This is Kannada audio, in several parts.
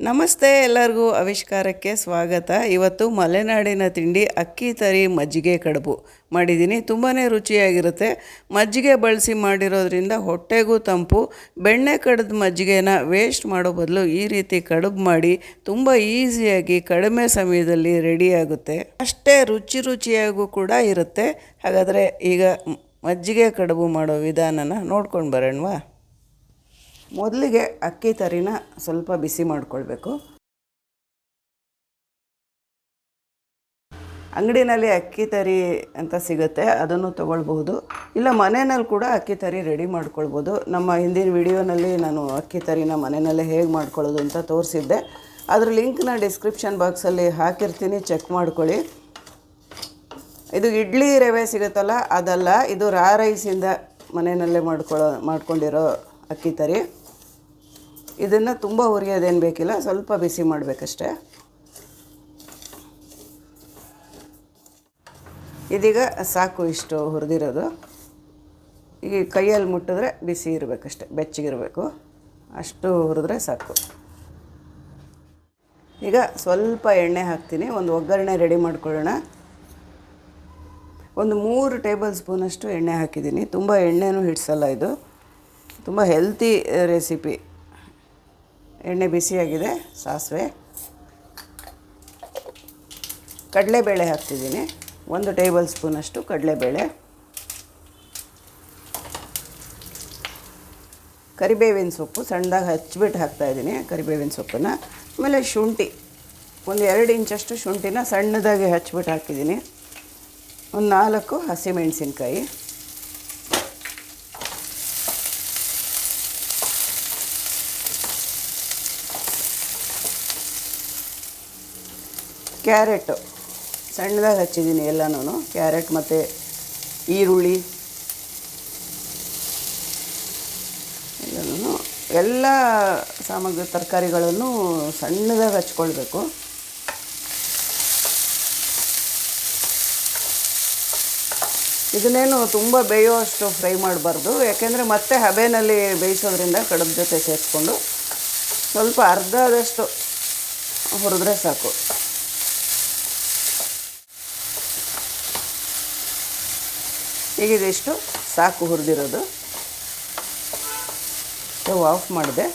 ನಮಸ್ತೆ ಎಲ್ಲರಿಗೂ ಆವಿಷ್ಕಾರಕ್ಕೆ ಸ್ವಾಗತ. ಇವತ್ತು ಮಲೆನಾಡಿನ ತಿಂಡಿ ಅಕ್ಕಿ ತರಿ ಮಜ್ಜಿಗೆ ಕಡುಬು ಮಾಡಿದ್ದೀನಿ. ತುಂಬಾ ರುಚಿಯಾಗಿರುತ್ತೆ. ಮಜ್ಜಿಗೆ ಬಳಸಿ ಮಾಡಿರೋದ್ರಿಂದ ಹೊಟ್ಟೆಗೂ ತಂಪು, ಬೆಣ್ಣೆ ಕಡ್ದ ಮಜ್ಜಿಗೆನ ವೇಸ್ಟ್ ಮಾಡೋ ಬದಲು ಈ ರೀತಿ ಕಡುಬು ಮಾಡಿ ತುಂಬ ಈಸಿಯಾಗಿ ಕಡಿಮೆ ಸಮಯದಲ್ಲಿ ರೆಡಿಯಾಗುತ್ತೆ ಅಷ್ಟೇ ರುಚಿ ರುಚಿಯಾಗೂ ಕೂಡ ಇರುತ್ತೆ. ಹಾಗಾದರೆ ಈಗ ಮಜ್ಜಿಗೆ ಕಡುಬು ಮಾಡೋ ವಿಧಾನನ ನೋಡ್ಕೊಂಡು ಬರೋಣವಾ? ಮೊದಲಿಗೆ ಅಕ್ಕಿ ತರಿನ ಸ್ವಲ್ಪ ಬಿಸಿ ಮಾಡಿಕೊಳ್ಬೇಕು. ಅಂಗಡಿನಲ್ಲಿ ಅಕ್ಕಿ ತರಿ ಅಂತ ಸಿಗುತ್ತೆ, ಅದನ್ನು ತೊಗೊಳ್ಬಹುದು. ಇಲ್ಲ, ಮನೆಯಲ್ಲಿ ಕೂಡ ಅಕ್ಕಿ ತರಿ ರೆಡಿ ಮಾಡ್ಕೊಳ್ಬೋದು ನಮ್ಮ ಹಿಂದಿನ ವಿಡಿಯೋನಲ್ಲಿ ನಾನು ಅಕ್ಕಿ ತರಿನ ಮನೆಯಲ್ಲೇ ಹೇಗೆ ಮಾಡ್ಕೊಳ್ಳೋದು ಅಂತ ತೋರಿಸಿದ್ದೆ. ಅದ್ರ ಲಿಂಕ್ನ ಡಿಸ್ಕ್ರಿಪ್ಷನ್ ಬಾಕ್ಸಲ್ಲಿ ಹಾಕಿರ್ತೀನಿ ಚೆಕ್ ಮಾಡ್ಕೊಳ್ಳಿ. ಇದು ಇಡ್ಲಿ ರವೆ ಸಿಗುತ್ತಲ್ಲ, ಅದಲ್ಲ, ಇದು ರಾ ರೈಸಿಂದ ಮನೆಯಲ್ಲೇ ಮಾಡ್ಕೊಳ್ಳೋ ಮಾಡ್ಕೊಂಡಿರೋ ಅಕ್ಕಿ ತರಿ. ಇದನ್ನು ತುಂಬ ಹುರಿಯೋದೇನು ಬೇಕಿಲ್ಲ, ಸ್ವಲ್ಪ ಬಿಸಿ ಮಾಡಬೇಕಷ್ಟೆ. ಇದೀಗ ಸಾಕು ಇಷ್ಟು ಹುರಿದಿರೋದು. ಈಗ ಕೈಯಲ್ಲಿ ಮುಟ್ಟಿದ್ರೆ ಬಿಸಿ ಇರಬೇಕಷ್ಟೆ, ಬೆಚ್ಚಗಿರಬೇಕು. ಅಷ್ಟು ಹುರಿದ್ರೆ ಸಾಕು. ಈಗ ಸ್ವಲ್ಪ ಎಣ್ಣೆ ಹಾಕ್ತೀನಿ, ಒಂದು ಒಗ್ಗರಣೆ ರೆಡಿ ಮಾಡ್ಕೊಳ್ಳೋಣ. ಒಂದು ಮೂರು ಟೇಬಲ್ ಸ್ಪೂನಷ್ಟು ಎಣ್ಣೆ ಹಾಕಿದ್ದೀನಿ, ತುಂಬ ಎಣ್ಣೆನೂ ಹಿಡಿಸಲ್ಲ ಇದು. ತುಂಬ ಹೆಲ್ತಿ ರೆಸಿಪಿ. ಎಣ್ಣೆ ಬಿಸಿಯಾಗಿದೆ, ಸಾಸಿವೆ. ಕಡಲೆಬೇಳೆ ಹಾಕ್ತಿದ್ದೀನಿ. ಒಂದು ಟೇಬಲ್ ಸ್ಪೂನಷ್ಟು ಕಡಲೆಬೇಳೆ. ಕರಿಬೇವಿನ ಸೊಪ್ಪು ಸಣ್ಣದಾಗಿ ಹಚ್ಬಿಟ್ಟು ಹಾಕ್ತಾಯಿದ್ದೀನಿ ಕರಿಬೇವಿನ ಸೊಪ್ಪನ್ನು. ಆಮೇಲೆ ಶುಂಠಿ, ಒಂದು ಎರಡು ಇಂಚಷ್ಟು ಶುಂಠಿನ ಸಣ್ಣದಾಗಿ ಹಚ್ಬಿಟ್ಟು ಹಾಕಿದ್ದೀನಿ. ಒಂದು ನಾಲ್ಕು ಹಸಿಮೆಣಸಿನ್ಕಾಯಿ. ಕ್ಯಾರೆಟು, ಸಣ್ಣದಾಗಿ ಹಚ್ಚಿದ್ದೀನಿ ಎಲ್ಲನೂ ಕ್ಯಾರೆಟ್ ಮತ್ತು ಈರುಳ್ಳಿ. ಎಲ್ಲನೂ ಎಲ್ಲ ಸಾಮಗ್ರಿ, ತರಕಾರಿಗಳನ್ನು ಸಣ್ಣದಾಗಿ ಹಚ್ಕೊಳ್ಬೇಕು. ಇದನ್ನೇನು ತುಂಬ ಬೇಯುವಷ್ಟು ಫ್ರೈ ಮಾಡಬಾರ್ದು. ಯಾಕೆಂದರೆ ಮತ್ತೆ ಹಬೆನಲ್ಲಿ ಬೇಯಿಸೋದ್ರಿಂದ ಕಡದ ಜೊತೆ ಸೇರಿಸ್ಕೊಂಡು ಸ್ವಲ್ಪ ಅರ್ಧ ಆದಷ್ಟು ಹುರಿದ್ರೆ ಸಾಕು. ಈಗ ಸಾಕು ಹುರಿದಿರೋದು. ಸ್ಟವ್ ಆಫ್ ಮಾಡಿದೆ.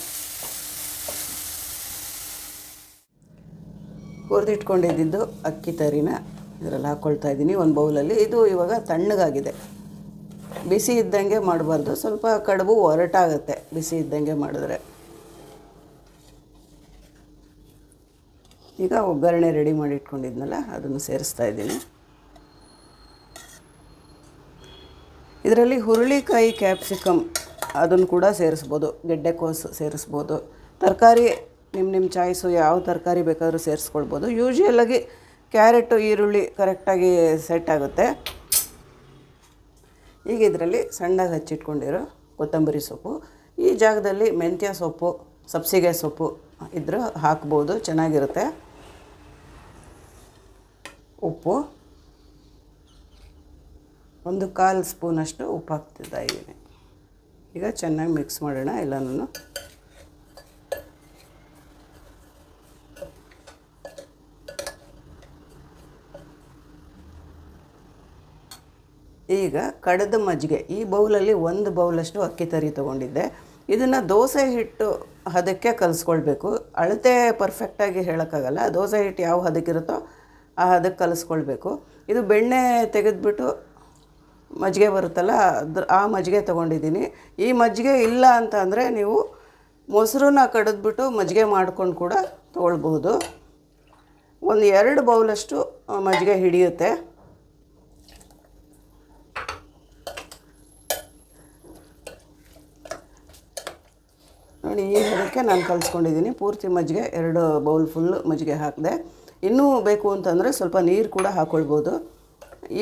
ಹುರಿದಿಟ್ಕೊಂಡಿದ್ದು ಅಕ್ಕಿ ತರಿನ ಇದರಲ್ಲಿ ಹಾಕ್ಕೊಳ್ತಾ ಇದ್ದೀನಿ ಒಂದು ಬೌಲಲ್ಲಿ. ಇದು ಇವಾಗ ತಣ್ಣಗಾಗಿದೆ. ಬಿಸಿ ಇದ್ದಂಗೆ ಮಾಡಬಾರ್ದು. ಸ್ವಲ್ಪ ಕಡುಬು ಒರಟಾಗುತ್ತೆ ಬಿಸಿ ಇದ್ದಂಗೆ ಮಾಡಿದ್ರೆ. ಈಗ ಒಗ್ಗರಣೆ ರೆಡಿ ಮಾಡಿ ಇಟ್ಕೊಂಡಿದ್ನಲ್ಲ ಅದನ್ನು ಸೇರಿಸ್ತಾ ಇದ್ದೀನಿ. ಇದರಲ್ಲಿ ಹುರುಳಿಕಾಯಿ ಕ್ಯಾಪ್ಸಿಕಮ್ ಅದನ್ನು ಕೂಡ ಸೇರಿಸ್ಬೋದು ಗೆಡ್ಡೆಕೋಸು ಸೇರಿಸ್ಬೋದು, ತರಕಾರಿ ನಿಮ್ಮ ನಿಮ್ಮ ಚಾಯ್ಸು ಯಾವ ತರಕಾರಿ ಬೇಕಾದರೂ ಸೇರಿಸ್ಕೊಳ್ಬೋದು. ಯೂಶ್ವಲಾಗಿ ಕ್ಯಾರೆಟು ಈರುಳ್ಳಿ ಕರೆಕ್ಟಾಗಿ ಸೆಟ್ ಆಗುತ್ತೆ. ಈಗ ಇದರಲ್ಲಿ ಸಣ್ಣಗೆ ಹಚ್ಚಿಟ್ಕೊಂಡಿರೋ ಕೊತ್ತಂಬರಿ ಸೊಪ್ಪು, ಈ ಜಾಗದಲ್ಲಿ ಮೆಂತ್ಯ ಸೊಪ್ಪು, ಸಬ್ಸಿಗೆ ಸೊಪ್ಪು ಇದ್ರೂ ಹಾಕ್ಬೋದು, ಚೆನ್ನಾಗಿರುತ್ತೆ. ಉಪ್ಪು. ಒಂದು ಕಾಲು ಸ್ಪೂನಷ್ಟು ಉಪ್ಪು ಹಾಕ್ತಿದ್ದ ಇದ್ದೀನಿ. ಈಗ ಚೆನ್ನಾಗಿ ಮಿಕ್ಸ್ ಮಾಡೋಣ ಎಲ್ಲನೂ ಈಗ ಕಡದ ಮಜ್ಜಿಗೆ, ಈ ಬೌಲಲ್ಲಿ ಒಂದು ಬೌಲಷ್ಟು ಅಕ್ಕಿ ತರಿ ತೊಗೊಂಡಿದ್ದೆ. ಇದನ್ನು ದೋಸೆ ಹಿಟ್ಟು ಹದಕ್ಕೆ ಕಲಿಸ್ಕೊಳ್ಬೇಕು. ಅಳತೆ ಪರ್ಫೆಕ್ಟಾಗಿ ಹೇಳೋಕ್ಕಾಗಲ್ಲ. ದೋಸೆ ಹಿಟ್ಟು ಯಾವ ಹದಕ್ಕಿರುತ್ತೋ ಆ ಹದಕ್ಕೆ ಕಲಿಸ್ಕೊಳ್ಬೇಕು. ಇದು ಬೆಣ್ಣೆ ತೆಗೆದುಬಿಟ್ಟು ಮಜ್ಜಿಗೆ ಬರುತ್ತಲ್ಲ, ಅದ್ರ ಆ ಮಜ್ಜಿಗೆ ತೊಗೊಂಡಿದ್ದೀನಿ. ಈ ಮಜ್ಜಿಗೆ ಇಲ್ಲ ಅಂತ ಅಂದರೆ ನೀವು ಮೊಸರನ್ನ ಕಡಿದ್ಬಿಟ್ಟು ಮಜ್ಜಿಗೆ ಮಾಡ್ಕೊಂಡು ಕೂಡ ತೊಗೊಳ್ಬೋದು ಒಂದು ಎರಡು ಬೌಲಷ್ಟು ಮಜ್ಜಿಗೆ ಹಿಡಿಯುತ್ತೆ. ನೋಡಿ, ಈ ಹದಕ್ಕೆ ನಾನು ಕಲಿಸ್ಕೊಂಡಿದ್ದೀನಿ. ಪೂರ್ತಿ ಮಜ್ಜಿಗೆ ಎರಡು ಬೌಲ್ ಫುಲ್ ಮಜ್ಜಿಗೆ ಹಾಕಿದೆ. ಇನ್ನೂ ಬೇಕು ಅಂತಂದರೆ ಸ್ವಲ್ಪ ನೀರು ಕೂಡ ಹಾಕ್ಕೊಳ್ಬೋದು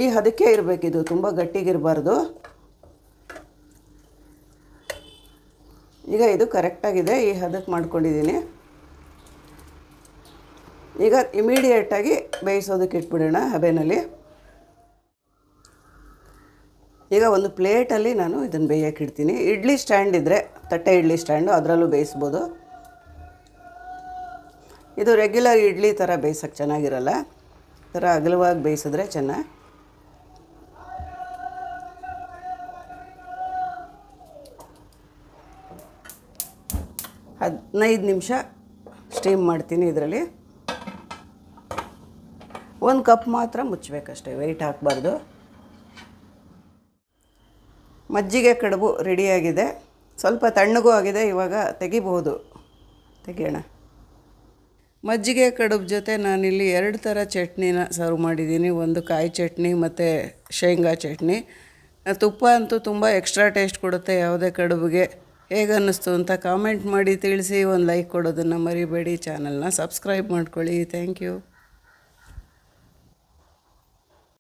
ಈ ಹದಕ್ಕೆ ಇರಬೇಕಿದು, ತುಂಬ ಗಟ್ಟಿಗಿರಬಾರ್ದು. ಈಗ ಇದು ಕರೆಕ್ಟಾಗಿದೆ ಈ ಹದಕ್ಕೆ ಮಾಡ್ಕೊಂಡಿದ್ದೀನಿ ಈಗ ಇಮಿಡಿಯೇಟಾಗಿ ಬೇಯಿಸೋದಕ್ಕೆ ಇಟ್ಬಿಡೋಣ ಹಬೆನಲ್ಲಿ. ಈಗ ಒಂದು ಪ್ಲೇಟಲ್ಲಿ ನಾನು ಇದನ್ನು ಬೇಯಕ್ಕೆ ಇಡ್ತೀನಿ. ಇಡ್ಲಿ ಸ್ಟ್ಯಾಂಡ್ ಇದ್ದರೆ ತಟ್ಟೆ ಇಡ್ಲಿ ಸ್ಟ್ಯಾಂಡು ಅದರಲ್ಲೂ ಬೇಯಿಸ್ಬೋದು. ಇದು ರೆಗ್ಯುಲರ್ ಇಡ್ಲಿ ಥರ ಬೇಯಿಸೋಕ್ಕೆ ಚೆನ್ನಾಗಿರಲ್ಲ. ಥರ ಅಗಲವಾಗಿ ಬೇಯಿಸಿದ್ರೆ ಚೆನ್ನಾಗಿ ಹದಿನೈದು ನಿಮಿಷ ಸ್ಟೀಮ್ ಮಾಡ್ತೀನಿ ಇದರಲ್ಲಿ. ಒಂದು ಕಪ್ ಮಾತ್ರ ಮುಚ್ಚಬೇಕಷ್ಟೇ ವೆಯ್ಟ್ ಹಾಕಬಾರ್ದು. ಮಜ್ಜಿಗೆ ಕಡುಬು ರೆಡಿಯಾಗಿದೆ ಸ್ವಲ್ಪ ತಣ್ಣಗೂ ಆಗಿದೆ, ಇವಾಗ ತೆಗಿಬಹುದು. ತೆಗಿಯೋಣ. ಮಜ್ಜಿಗೆ ಕಡುಬು ಜೊತೆ ನಾನಿಲ್ಲಿ ಎರಡು ಥರ ಚಟ್ನಿನ ಸರ್ವ್ ಮಾಡಿದ್ದೀನಿ. ಒಂದು ಕಾಯಿ ಚಟ್ನಿ ಮತ್ತು ಶೇಂಗಾ ಚಟ್ನಿ. ತುಪ್ಪ ಅಂತೂ ತುಂಬ ಎಕ್ಸ್ಟ್ರಾ ಟೇಸ್ಟ್ ಕೊಡುತ್ತೆ ಯಾವುದೇ ಕಡುಬಿಗೆ. ಹೇಗೆ ಅನ್ನಿಸ್ತು ಅಂತ ಕಾಮೆಂಟ್ ಮಾಡಿ ತಿಳಿಸಿ, ಒಂದು ಲೈಕ್ ಕೊಡೋದನ್ನು ಮರಿಬೇಡಿ ಚಾನಲ್ನ ಸಬ್ಸ್ಕ್ರೈಬ್ ಮಾಡ್ಕೊಳ್ಳಿ. Thank you